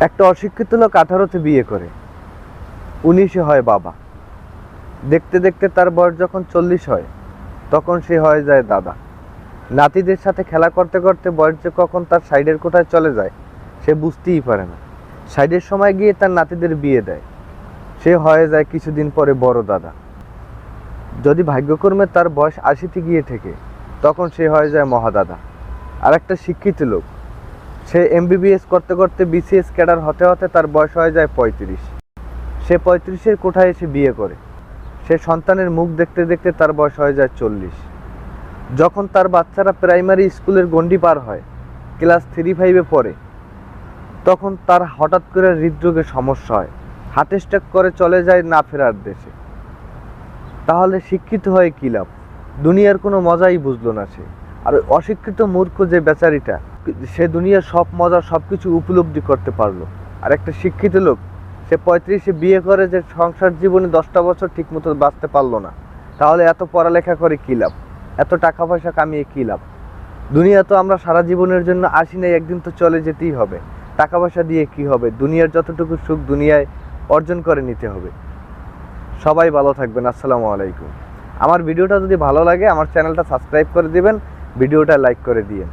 একটা অশিক্ষিত লোক আঠারোতে বিয়ে করে, উনিশে হয় বাবা। দেখতে দেখতে তার বয়স যখন চল্লিশ হয়, তখন সে হয়ে যায় দাদা। নাতিদের সাথে খেলা করতে করতে বয়স যে কখন তার সাইডের কোঠায় চলে যায়, সে বুঝতেই পারে না। সাইডের সময় গিয়ে তার নাতিদের বিয়ে দেয়। সে হয়ে যায় কিছুদিন পরে বড় দাদা। যদি ভাগ্যকর্মে তার বয়স আশিতে গিয়ে থেকে, তখন সে হয়ে যায় মহাদাদা। আর একটা শিক্ষিত লোক সে এমবিবিএস করতে করতে বিসিএস ক্যাডার হতে হতে তার বয়স হয়ে যায় পঁয়ত্রিশ। সে পঁয়ত্রিশের কোঠায় এসে বিয়ে করে। সে সন্তানের মুখ দেখতে দেখতে তার বয়স হয়ে যায় চল্লিশ। যখন তার বাচ্চারা প্রাইমারি স্কুলের গণ্ডি পার হয়, ক্লাস থ্রি ফাইভে পড়ে, তখন তার হঠাৎ করে হৃদরোগে সমস্যা হয়। হার্ট স্ট্রোক করে চলে যায় না ফেরার দেশে। তাহলে শিক্ষিত হয়ে কী লাভ? দুনিয়ার কোনো মজাই বুঝলো না সে। আর অশিক্ষিত মূর্খ যে বেচারিটা সে দুনিয়ার সব মজা সব কিছু উপলব্ধি করতে পারল। আর একটা শিক্ষিত লোক, সে পঁয়ত্রিশে বিয়ে করে যে সংসার জীবনে দশটা বছর ঠিকমতো বাঁচতে পারল না। তাহলে এত পড়ালেখা করে কী লাভ? এত টাকা পয়সা কামিয়ে কী লাভ? দুনিয়া তো আমরা সারা জীবনের জন্য আসি নাই, একদিন তো চলে যেতেই হবে। টাকা পয়সা দিয়ে কি হবে? দুনিয়ার যতটুকু সুখ দুনিয়ায় অর্জন করে নিতে হবে। সবাই ভালো থাকবেন, আসসালামু আলাইকুম। আমার ভিডিওটা যদি ভালো লাগে, আমার চ্যানেলটা সাবস্ক্রাইব করে দিবেন, ভিডিওটা লাইক করে দিয়েন।